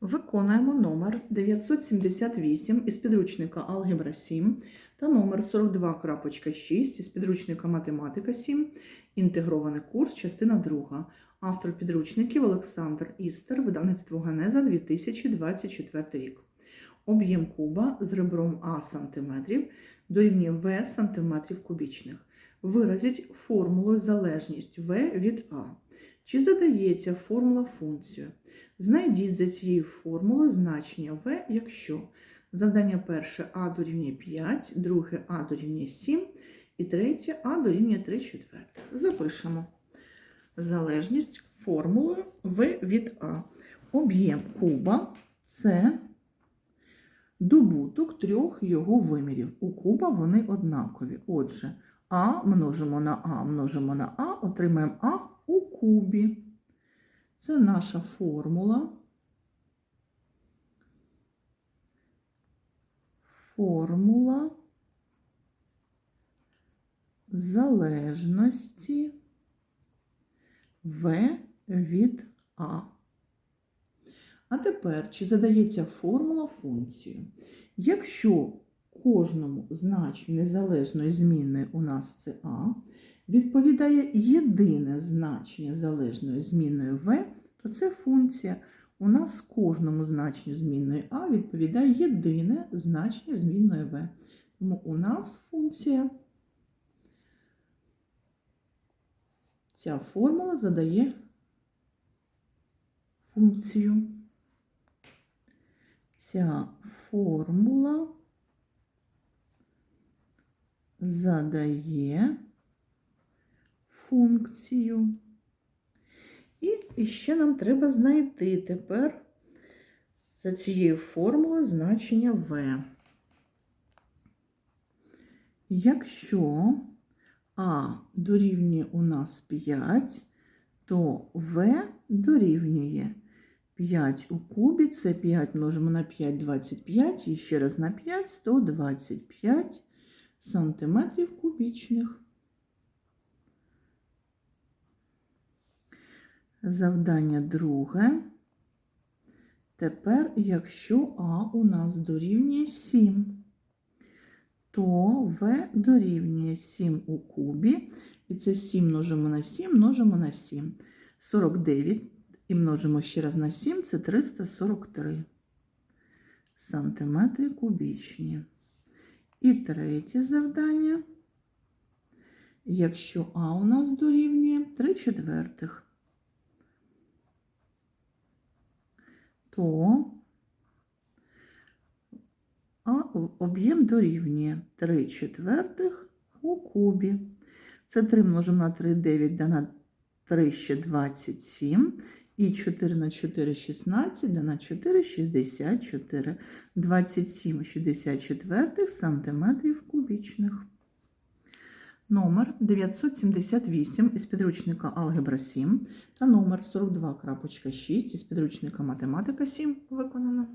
Виконуємо номер 978 із підручника Алгебра 7 та номер 42.6 із підручника Математика 7, інтегрований курс, частина 2. Автор підручників Олександр Істер, видавництво Генеза 2024 рік. Об'єм куба з ребром А сантиметрів дорівнює В сантиметрів кубічних. Виразіть формулою залежність В від А. Чи задається формула функцію? Знайдіть за цією формулою значення В, якщо завдання перше А дорівнює 5, друге А дорівнює 7 і третє А дорівнює 3 четвертих. Запишемо залежність формулою В від А. Об'єм куба це добуток трьох його вимірів. У куба вони однакові. Отже, А множимо на А, множимо на А, отримаємо А у кубі. Це наша формула. Формула залежності В від А. А тепер, чи задається формула функцію? Якщо кожному значенню незалежної змінної у нас це А, відповідає єдине значення залежної змінної В, то це функція. У нас кожному значенню змінної А відповідає єдине значення змінної В. Тому у нас функція, ця формула задає функцію. Ця формула задає функцію. І ще нам треба знайти тепер за цією формулою значення В. Якщо А дорівнює у нас 5, то В дорівнює 5 у кубі, це 5 множимо на 5, 25, і ще раз на 5, 125 сантиметрів кубічних. Завдання друге. Тепер, якщо А у нас дорівнює 7, то В дорівнює 7 у кубі, і це 7 множимо на 7, множимо на 7. 49 і множимо ще раз на 7, це 343 сантиметри кубічні. І третє завдання. Якщо А у нас дорівнює 3 четвертих, то А об'єм дорівнює 3 четвертих у кубі. Це 3 множимо на 3, 9, да на 3 ще 27. І 4 на 4 – 16, да на 4 – 64. 27 64 сантиметрів кубічних. Номер 978 із підручника Алгебра 7 та номер 42.6 із підручника Математика 7 виконано.